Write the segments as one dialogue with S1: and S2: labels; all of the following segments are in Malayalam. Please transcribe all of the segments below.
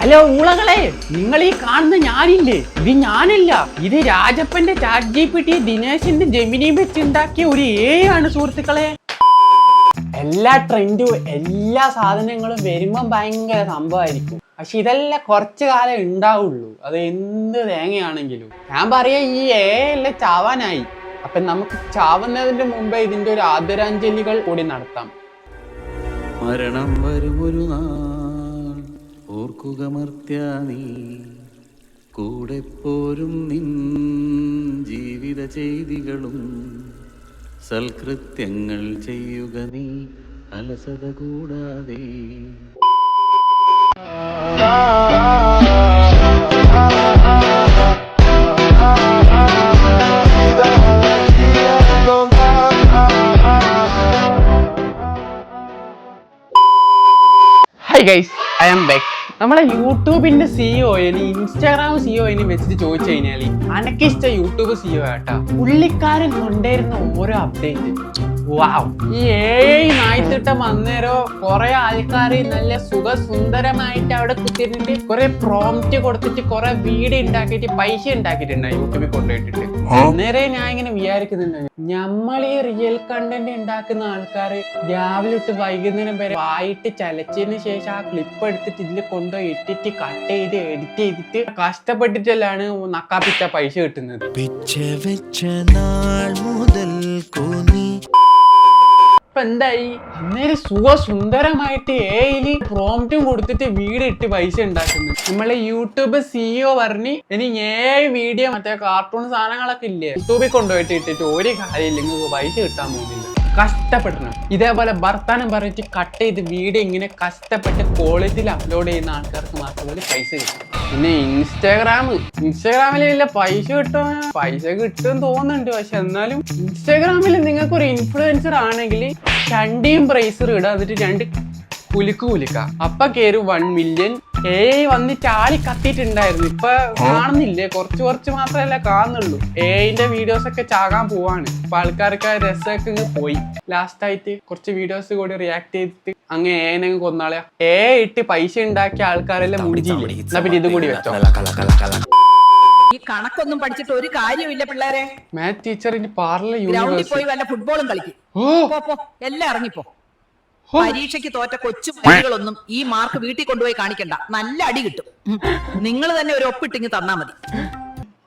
S1: ഹലോ ഊളകളെ നിങ്ങൾ ഈ കാണുന്ന ഞാനില്ലേ? ഇത് ഞാനല്ല. ഇത് രാജപ്പന്റെ ചാറ്റ് ജി പി ടി ദിനേശിന്റെ ജമിനിയും വെച്ച് ഉണ്ടാക്കിയ ഒരു ഏ ആണ് സുഹൃത്തുക്കളെ. എല്ലാ ട്രെൻഡും എല്ലാ സാധനങ്ങളും വരുമ്പം ഭയങ്കര സംഭവമായിരിക്കും. പക്ഷെ ഇതെല്ലാം കുറച്ച് കാലം ഉണ്ടാവുള്ളൂ. അത് എന്ത് തേങ്ങയാണെങ്കിലും. ഞാൻ പറയാ ഈ ഏ എല്ലാം ചാവാനായി. അപ്പൊ നമുക്ക് ചാവുന്നതിന്റെ മുമ്പേ ഇതിന്റെ ഒരു ആദരാഞ്ജലികൾ കൂടി നടത്താം.
S2: മരണം വരും ഒരു നാൾ ഓർക്കുക കൂടെ പോരും നിൻ ജീവിത ചെയ്തികളും. സൽകൃത്യങ്ങൾ ചെയ്യുക നീ അലസത കൂടാതെ.
S1: Hi guys I am back നമ്മളെ യൂട്യൂബിന്റെ സിഇഒ ഇനി ഇൻസ്റ്റാഗ്രാം സിഇഒ ഇനി വെച്ചിട്ട് ചോദിച്ചു കഴിഞ്ഞാൽ അനക്കിഷ്ട യൂട്യൂബ് സിഇഒ ആട്ടാ പുള്ളിക്കാരൻ കൊണ്ടുവരുന്ന ഓരോ അപ്ഡേറ്റ് ഏഴ് നായ്ത്തിട്ടം വന്നേരോ കൊറേ ആൾക്കാർ നല്ല സുഖസുന്ദരമായിട്ട് അവിടെ കുത്തിരുന്നിട്ട് കുറെ പ്രോംപ്റ്റ് കൊടുത്തിട്ട് കുറെ വീഡിയോ ഉണ്ടാക്കിയിട്ട് പൈസ ഉണ്ടാക്കിയിട്ടുണ്ട് യൂട്യൂബിൽ കൊണ്ടുപോയിട്ടിട്ട്. അന്നേരം ഞാൻ ഇങ്ങനെ വിചാരിക്കുന്നുണ്ട്. നമ്മൾ ഈ റിയൽ കണ്ടന്റ് ഉണ്ടാക്കുന്ന ആൾക്കാർ രാവിലെ തൊട്ട് വൈകുന്നേരം വരെ വായിട്ട് ചലച്ചതിന് ശേഷം ആ ക്ലിപ്പ് എടുത്തിട്ട് ഇതിൽ കൊണ്ടുപോയി ഇട്ടിട്ട് കട്ട് ചെയ്ത് എഡിറ്റ് ചെയ്തിട്ട് കഷ്ടപ്പെട്ടിട്ടല്ലാണ് നക്കാപ്പിച്ച പൈസ കിട്ടുന്നത്.
S3: പിച്ച വെച്ച നാൾ മുതൽ നീ
S1: എന്തായി അന്നേരം സുഖ സുന്ദരമായിട്ട് ഏയിൽ പ്രോംപ്റ്റും കൊടുത്തിട്ട് വീട് ഇട്ട് പൈസ ഉണ്ടാക്കുന്നു. നമ്മളെ യൂട്യൂബ് സിഇഒ പറഞ്ഞു ഇനി ഏഴ് വീഡിയോ മറ്റേ കാർട്ടൂൺ സാധനങ്ങളൊക്കെ ഇല്ലേ? യൂട്യൂബിൽ കൊണ്ടുപോയിട്ട് ഇട്ടിട്ട് ഒരു കാര്യമില്ല നിങ്ങൾക്ക് പൈസ കിട്ടാൻ പോകുന്നില്ല. കഷ്ടപ്പെടണം. ഇതേപോലെ ഭർത്താനം പറഞ്ഞിട്ട് കട്ട് ചെയ്ത് വീഡിയോ ഇങ്ങനെ കഷ്ടപ്പെട്ട് ക്വാളിറ്റിയിൽ അപ്ലോഡ് ചെയ്യുന്ന ആൾക്കാർക്ക് മാത്രമേ പൈസ കിട്ടും. പിന്നെ ഇൻസ്റ്റാഗ്രാം ഇൻസ്റ്റാഗ്രാമിൽ വല്ല പൈസ കിട്ടും പൈസ കിട്ടും തോന്നുന്നുണ്ട്. പക്ഷെ എന്നാലും ഇൻസ്റ്റാഗ്രാമിൽ നിങ്ങൾക്ക് ഒരു ഇൻഫ്ലുവൻസർ ആണെങ്കിൽ രണ്ടിയും പ്രൈസർ ഇടുക എന്നിട്ട് രണ്ട് കുലുക്ക് കുലുക്ക. അപ്പൊ കേറും വൺ മില്യൺ ഏയ് വന്നിട്ട് ആളി കത്തിയിട്ടുണ്ടായിരുന്നു. ഇപ്പൊ കാണുന്നില്ലേ? കുറച്ച് കുറച്ച് മാത്രമല്ല കാണുന്നുള്ളൂ. ഏയിന്റെ വീഡിയോസ് ഒക്കെ ചാകാൻ പോവാണ്. ഇപ്പൊ ആൾക്കാർക്ക് ആ രസമൊക്കെ ഇങ്ങ് പോയി. ലാസ്റ്റ് ആയിട്ട് കുറച്ച് വീഡിയോസ് കൂടി റിയാക്ട് ചെയ്തിട്ട് അങ്ങ് ഏനെ കൊന്നാളെ. ഏ ഇട്ട് പൈസ ഉണ്ടാക്കിയ ആൾക്കാരെല്ലാം മുടിച്ചു എന്നാ പിന്നെ ഇതും കൂടി വെച്ചോ.
S4: ഈ കണക്കൊന്നും പഠിച്ചിട്ട് ഒരു കാര്യമില്ല പിള്ളേരെ.
S1: മാത് ഇനി പാർലർ
S4: ഗ്രൗണ്ടിൽ
S1: യൂണിവേഴ്സിറ്റി
S4: പോയി വല്ല ഫുട്ബോളും കളിക്കും.
S1: ഓ.
S4: പോ പോ. എല്ലാം ഇറങ്ങിപ്പോ. പരീക്ഷയ്ക്ക് തോറ്റ കൊച്ചു മരികളൊന്നും ഈ മാർക്ക് വീട്ടിൽ കൊണ്ടുപോയി കാണിക്കണ്ട. നല്ല അടി കിട്ടും. നിങ്ങൾ തന്നെ ഒരു ഒപ്പിട്ടിങ് തന്നാ മതി.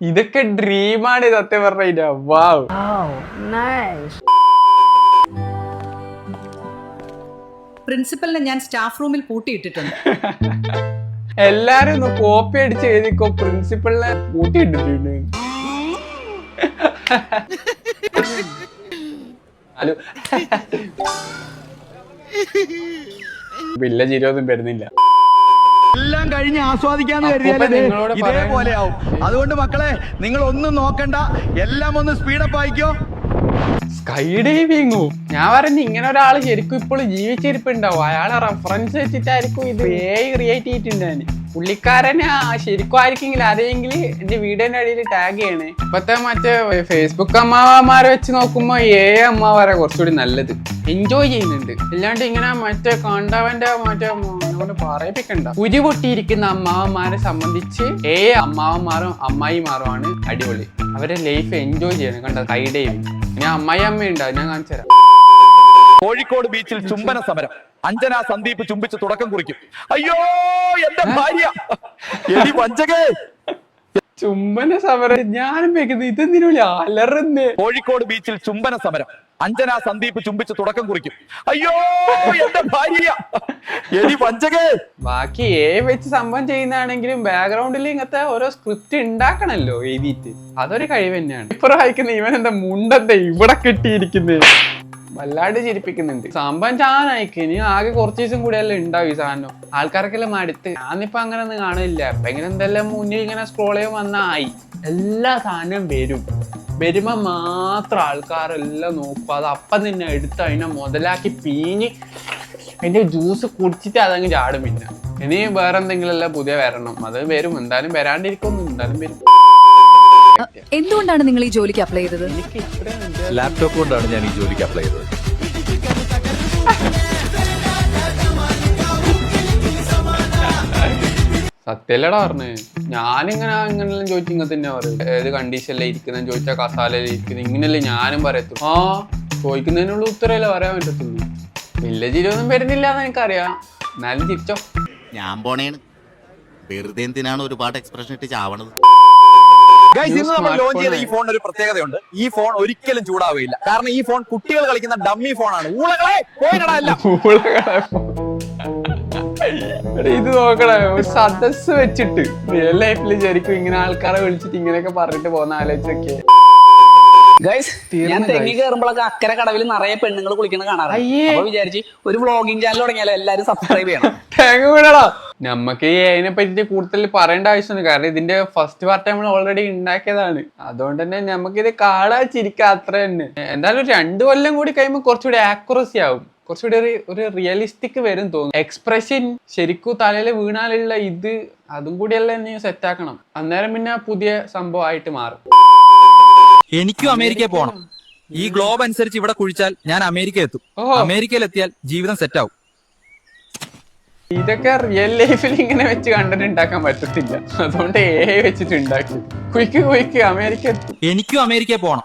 S1: ഇതൊക്കെ ഡ്രീമാണ് സത്യം പറഞ്ഞ വാവ്
S4: പ്രിൻസിപ്പലിനെ ഞാൻ സ്റ്റാഫ് റൂമിൽ പൂട്ടിയിട്ടിട്ടുണ്ട്.
S1: എല്ലാരും ഒന്ന് കോപ്പി അടിച്ച് എഴുതിക്കോ. പ്രിൻസിപ്പളിനെ പൂട്ടിയിട്ടിട്ടുണ്ട്. ഹലോ. വില്ല ഇരുപതും വരുന്നില്ല.
S5: എല്ലാം കഴിഞ്ഞ് ആസ്വാദിക്കാന്ന് കരുതിയാലേ ഇതേപോലെ ആവും അതുകൊണ്ട് മക്കളെ നിങ്ങൾ ഒന്നും നോക്കണ്ട. എല്ലാം ഒന്ന് സ്പീഡപ്പ് ആയിക്കോ.
S1: സ്കൈ ഡൈവിങ്ങോ ഞാൻ പറഞ്ഞു ഇങ്ങനെ ഒരാൾ ശരിക്കും ഇപ്പോൾ ജീവിച്ചിരിപ്പുണ്ടാവും. അയാളെ റെഫറൻസ് വെച്ചിട്ടായിരിക്കും ഇത് ഏ ക്രിയേറ്റ് ചെയ്തിട്ടുണ്ടാന് പുള്ളിക്കാരനെ ശരിക്കും ആയിരിക്കെങ്കിലും അറിയെങ്കിൽ എന്റെ വീടിന്റെ അടിയിൽ ടാഗ് ചെയ്യണേ. ഇപ്പത്തെ മറ്റേ ഫേസ്ബുക്ക് അമ്മാവന്മാരെ വെച്ച് നോക്കുമ്പോ ഏ അമ്മാവരെ കുറച്ചുകൂടി നല്ലത്. എൻജോയ് ചെയ്യുന്നുണ്ട്. ഇല്ലാണ്ട് ഇങ്ങനെ മറ്റേ കണ്ടവന്റെ മറ്റേ കൊണ്ട് പറയിപ്പിക്കണ്ട. ഉരി പൊട്ടിയിരിക്കുന്ന അമ്മാവന്മാരെ സംബന്ധിച്ച് ഏ അമ്മാവന്മാരും അമ്മായിമാരുമാണ് അടിപൊളി. അവരെ ലൈഫ് എൻജോയ് ചെയ്യണം. കണ്ട? ഡൈവിങ് ഞാൻ അമ്മായി അമ്മയുണ്ട്. അത് ഞാൻ കാണിച്ചു തരാം
S6: കോഴിക്കോട് ബീച്ചിൽ ചുംബന സമരം. അഞ്ജന സന്ദീപ് ചുംബിച്ച് തുടക്കം കുറിക്കും. അയ്യോ എന്റെ ഭാര്യ. എടി വഞ്ചകേ.
S1: ചുംബന സമരം. ഞാനും വെക്കുന്നത് ഇതെന്തിനു അലറുന്നേ.
S6: കോഴിക്കോട് ബീച്ചിൽ ചുംബന സമരം. അഞ്ജന സന്ദീപ് ചുംബിച്ച് തുടക്കം കുറിക്കും. അയ്യോ എന്റെ ഭാര്യ. എടി വഞ്ചകേ.
S1: ബാക്കി ഏ വെച്ച് സംഭവം ചെയ്യുന്നതാണെങ്കിലും ബാക്ക്ഗ്രൗണ്ടിൽ ഇങ്ങനത്തെ ഓരോ സ്ക്രിപ്റ്റ് ഉണ്ടാക്കണല്ലോ എഴുതിയിട്ട്. അതൊരു കഴിവ് തന്നെയാണ്. ഇപ്പൊ വായിക്കുന്ന ഇവൻ എന്താ മുണ്ടെന്താ ഇവിടെ കെട്ടിയിരിക്കുന്നത് വല്ലാണ്ട് ചിരിപ്പിക്കുന്നുണ്ട്. സംഭവം ചാനായിക്ക് ഇനി ആകെ കുറച്ച് ദിവസം കൂടിയല്ലേ ഉണ്ടാവും ഈ സാധനം. ആൾക്കാർക്കെല്ലാം മടുത്ത്. ഞാനിപ്പോ അങ്ങനെ ഒന്നും കാണില്ല അപ്പൊ ഇങ്ങനെ എന്തെല്ലാം മുന്നിൽ ഇങ്ങനെ സ്ക്രോൾ ചെയ്യാൻ വന്നായി എല്ലാ സാധനവും വരും. വരുമ്പോ മാത്രം ആൾക്കാരെല്ലാം നോക്കും. അത് അപ്പം തന്നെ എടുത്ത് അതിനെ മുതലാക്കി പീഞ്ഞ് അതിന്റെ ജ്യൂസ് കുടിച്ചിട്ട് അതങ്ങ് ചാടും പിന്നെ. ഇനി വേറെ എന്തെങ്കിലും എല്ലാം പുതിയ വരണം. അത് വരും. എന്തായാലും വരാണ്ടിരിക്കൊന്നും എന്തായാലും വരും.
S7: എന്തുകൊണ്ടാണ് നിങ്ങൾ ഈ ജോലിക്ക് അപ്ലൈ ചെയ്തത്?
S6: ലാപ്ടോപ്പ് കൊണ്ടാണ് ഞാൻ ഈ ജോലിക്ക് അപ്ലൈ ചെയ്തത്.
S1: സത്യല്ലടാ പറഞ്ഞേ. ഞാനിങ്ങനെ ഇങ്ങനെല്ലാം ചോദിച്ചു ഇങ്ങനെ തന്നെ പറയും ഏത് കണ്ടീഷനിലെ ഇരിക്കുന്ന ചോദിച്ചാൽ കസാലയിൽ ഇരിക്കുന്നത് ഇങ്ങനെയല്ലേ ഞാനും പറയത്തു. ആ ചോദിക്കുന്നതിനുള്ള ഉത്തരവല്ലേ പറയാൻ പറ്റത്തുള്ളൂ. വലിയ ചിരിയൊന്നും വരുന്നില്ല എന്ന് എനിക്കറിയാം. എന്നാലും തിരിച്ചോ
S7: ഞാൻ പോണേണ്. വെറുതെ എന്തിനാണ് ഒരുപാട് എക്സ്പ്രഷൻ ഇട്ട് ചാവണത്?
S6: ഗൈസ് ഇന്ന് നമ്മൾ ലോഞ്ച് ചെയ്ത ഈ ഫോണിന് ഒരു പ്രത്യേകതയുണ്ട്. ഈ ഫോൺ ഒരിക്കലും ചൂടാവുകയില്ല കാരണം ഈ ഫോൺ കുട്ടികൾ കളിക്കുന്ന ഡമ്മി ഫോണാണ് ഊളകളെ എല്ലാം.
S1: ഇത് നോക്കണേ ഒരു സദസ് വെച്ചിട്ട് റിയൽ ലൈഫിൽ ശരിക്കും ഇങ്ങനെ ആൾക്കാരെ വിളിച്ചിട്ട് ഇങ്ങനെയൊക്കെ പറഞ്ഞിട്ട് പോകുന്ന ആലോചിച്ചൊക്കെ.
S8: ഗൈസ് ഞാൻ തെങ്ങി കയറുമ്പോഴൊക്കെ അക്കരെ കടവിൽ നിറയെ പെണ്ണുങ്ങൾ കുളിക്കുന്ന
S1: കാണാറുണ്ട്.
S8: അപ്പൊ വിചാരിച്ച് ഒരു വ്ളോഗിംഗ് ചാനൽ തുടങ്ങിയാലോ എല്ലാരും സബ്സ്ക്രൈബ് ചെയ്യണം.
S1: തേങ്ങ വീണടാ. നമുക്ക് ഈ അതിനെ പറ്റി കൂടുതൽ പറയേണ്ട ആവശ്യമുണ്ട് കാരണം ഇതിന്റെ ഫസ്റ്റ് പാർട്ട് നമ്മൾ ഓൾറെഡി ഉണ്ടാക്കിയതാണ് അതുകൊണ്ട് തന്നെ നമുക്ക് ഇത് കാണാൻ ചിരിക്കാം അത്ര തന്നെ. എന്തായാലും ഒരു രണ്ടു കൊല്ലം കൂടി കഴിയുമ്പോൾ കുറച്ചുകൂടി ആക്യുറസി ആവും. കുറച്ചുകൂടി ഒരു ഒരു റിയലിസ്റ്റിക് വരും തോന്നും എക്സ്പ്രഷൻ ശരിക്കും തലയിൽ വീണാലുള്ള ഇത് അതും കൂടി നീ സെറ്റ് ആക്കണം. അന്നേരം പിന്നെ പുതിയ സംഭവമായിട്ട് മാറും.
S6: എനിക്കും അമേരിക്കയിൽ പോകണം ഈ ഗ്ലോബ് അനുസരിച്ച് ഇവിടെ കുഴിച്ചാൽ ഞാൻ അമേരിക്ക എത്തും. അമേരിക്കയിൽ എത്തിയാൽ ജീവിതം സെറ്റ് ആവും.
S1: ഇതൊക്കെ റിയൽ ലൈഫിൽ ഇങ്ങനെ വെച്ച് കണ്ടന്റ് ഉണ്ടാക്കാൻ പറ്റത്തില്ല. അതുകൊണ്ട് എ വെച്ചിട്ട് ഉണ്ടാക്കി. കുയിക്ക് കുയിക്ക് അമേരിക്ക
S6: എനിക്കും അമേരിക്കയിൽ പോകണം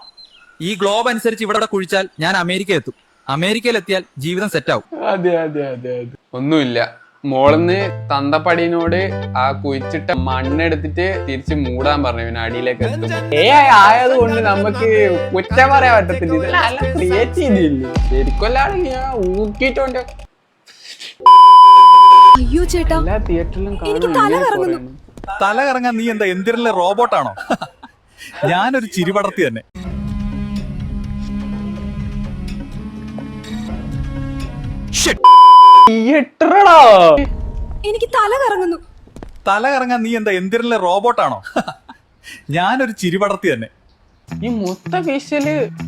S6: ഈ ഗ്ലോബ് അനുസരിച്ച് ഇവിടെ കുഴിച്ചാൽ ഞാൻ അമേരിക്ക എത്തും. അമേരിക്കയിൽ എത്തിയാൽ ജീവിതം സെറ്റ് ആവും.
S1: അതെ അതെ അതെ അതെ. ഒന്നുമില്ല. മോളിന്ന് തന്തപ്പടിനോട് ആ കുഴിച്ചിട്ട മണ്ണെടുത്തിട്ട് തിരിച്ച് മൂടാൻ പറഞ്ഞു. പിന്നെ അടിയിലേക്ക് എത്തും. ഏ ആയത് കൊണ്ട് നമുക്ക് കുറ്റം പറയാൻ പറ്റത്തില്ല. ഇതെല്ലാം നല്ല ക്രിയേറ്റ് ചെയ്തില്ലേ? ശരിക്കൊല്ലാണ് ഞാൻ ഊക്കിയിട്ടുണ്ട്.
S9: അയ്യോ ചേട്ടാ.
S1: എല്ലാ തിയേറ്ററിലും
S9: തല
S6: കറങ്ങാൻ നീ എന്താ എന്തിരല്ലേ റോബോട്ടാണോ ഞാനൊരു ചിരിപടർത്തി തന്നെ.
S1: തിയേറ്ററടാ
S9: എനിക്ക് തല കറങ്ങുന്നു.
S6: തല കറങ്ങാൻ നീ എന്താ എന്തിരല്ലേ റോബോട്ടാണോ? ഞാനൊരു ചിരിപടർത്തി തന്നെ.
S1: ഈ മൊത്ത ഫേഷ്യൽ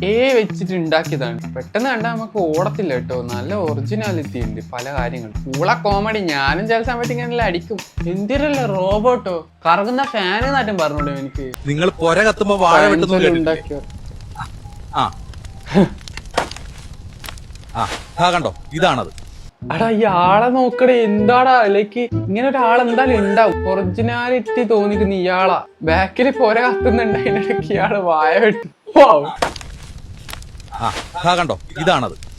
S1: ഏ വെച്ചിട്ട് ഉണ്ടാക്കിയതാണ്. പെട്ടെന്ന് കണ്ടാൽ നമുക്ക് ഓടത്തില്ല കേട്ടോ. നല്ല ഒറിജിനാലിറ്റി ഉണ്ട് പല കാര്യങ്ങളും. പൂള കോമഡി ഞാനും ചില സമയത്ത് ഇങ്ങനെ അടിക്കും. എന്തിരല്ലേ റോബോട്ടോ? കറങ്ങുന്ന ഫാന് നാട്ടും പറഞ്ഞോളൂ എനിക്ക്.
S6: നിങ്ങൾ പുര കത്തുമ്പോ വാഴ വെട്ടുന്നു കേട്ടിട്ടില്ലേ?
S1: ഉണ്ടാക്കിയോ?
S6: ആ. ആ ആ കണ്ടോ? ഇതാണത്.
S1: അടാ ഈ ആളെ നോക്കടേ എന്താടാ? ലൈക്ക് ഇങ്ങനെ ഒരാൾ എന്തായാലും ഉണ്ടാവും ഒറിജിനാലിറ്റി തോന്നിക്കുന്ന ഇയാളാ. ബാക്കിൽ പോരെ കത്തുന്നുണ്ട് അതിനിടയ്ക്ക് ഇയാൾ വായ വെട്ടു.
S6: കണ്ടോ? ഇതാണത്.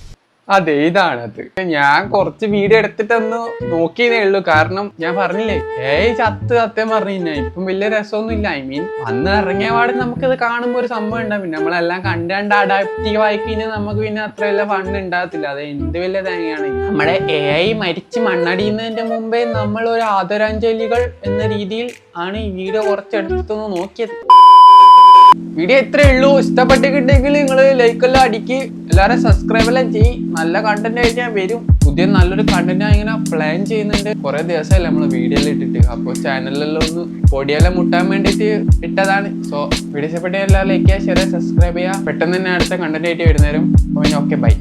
S1: അതെ ഇതാണത് ഞാൻ കുറച്ച് വീഡിയോ എടുത്തിട്ടൊന്ന് നോക്കിയതേ ഉള്ളൂ. കാരണം ഞാൻ പറഞ്ഞില്ലേ ഏയ് ചത്ത് സത്യം പറഞ്ഞു കഴിഞ്ഞാൽ ഇപ്പം വലിയ രസമൊന്നും ഇല്ല ഐ മീൻ അന്ന് ഇറങ്ങിയ പാടെ നമുക്കിത് കാണുമ്പോൾ ഒരു സംഭവം ഉണ്ടാവും. പിന്നെ നമ്മളെല്ലാം കണ്ടാണ്ട് കണ്ട് അഡാപ്റ്റീവ് ആയി കഴിഞ്ഞാൽ നമുക്ക് പിന്നെ അത്ര വലിയ ഫണ്ട് ഉണ്ടാകത്തില്ല. അത് എന്ത് വലിയ തേങ്ങയാണ്. നമ്മുടെ എ ഐ മരിച്ച് മണ്ണടിയുന്നതിന്റെ മുമ്പേ നമ്മൾ ഒരു ആദരാഞ്ജലികൾ എന്ന രീതിയിൽ ആണ് ഈ വീഡിയോ കുറച്ചെടുത്തൊന്ന് നോക്കിയത്. വീഡിയോ ഇത്രേ ഉള്ളൂ. ഇഷ്ടപ്പെട്ടിട്ടുണ്ടെങ്കിൽ നിങ്ങൾ ലൈക്ക് എല്ലാം അടിക്ക്. എല്ലാവരും സബ്സ്ക്രൈബ് എല്ലാം ചെയ്യും. നല്ല കണ്ടന്റ് ആയിട്ട് ഞാൻ വരും. പുതിയ നല്ലൊരു കണ്ടന്റ് ഇങ്ങനെ പ്ലാൻ ചെയ്യുന്നുണ്ട്. കുറെ ദിവസമല്ലേ നമ്മൾ വീഡിയോയിൽ ഇട്ടിട്ട്. അപ്പോൾ ചാനലിലെല്ലാം ഒന്ന് പൊടിയെല്ലാം മുട്ടാൻ വേണ്ടിയിട്ട് ഇട്ടതാണ്. സോ വീഡിയോ ഇഷ്ടപ്പെട്ട എല്ലാവരും ലൈക്ക് ചെയ്യുക ഷെയർ സബ്സ്ക്രൈബ് ചെയ്യുക. പെട്ടെന്ന് തന്നെ അടുത്ത കണ്ടന്റ് ആയിട്ട് വരുന്നേരം. Okay bye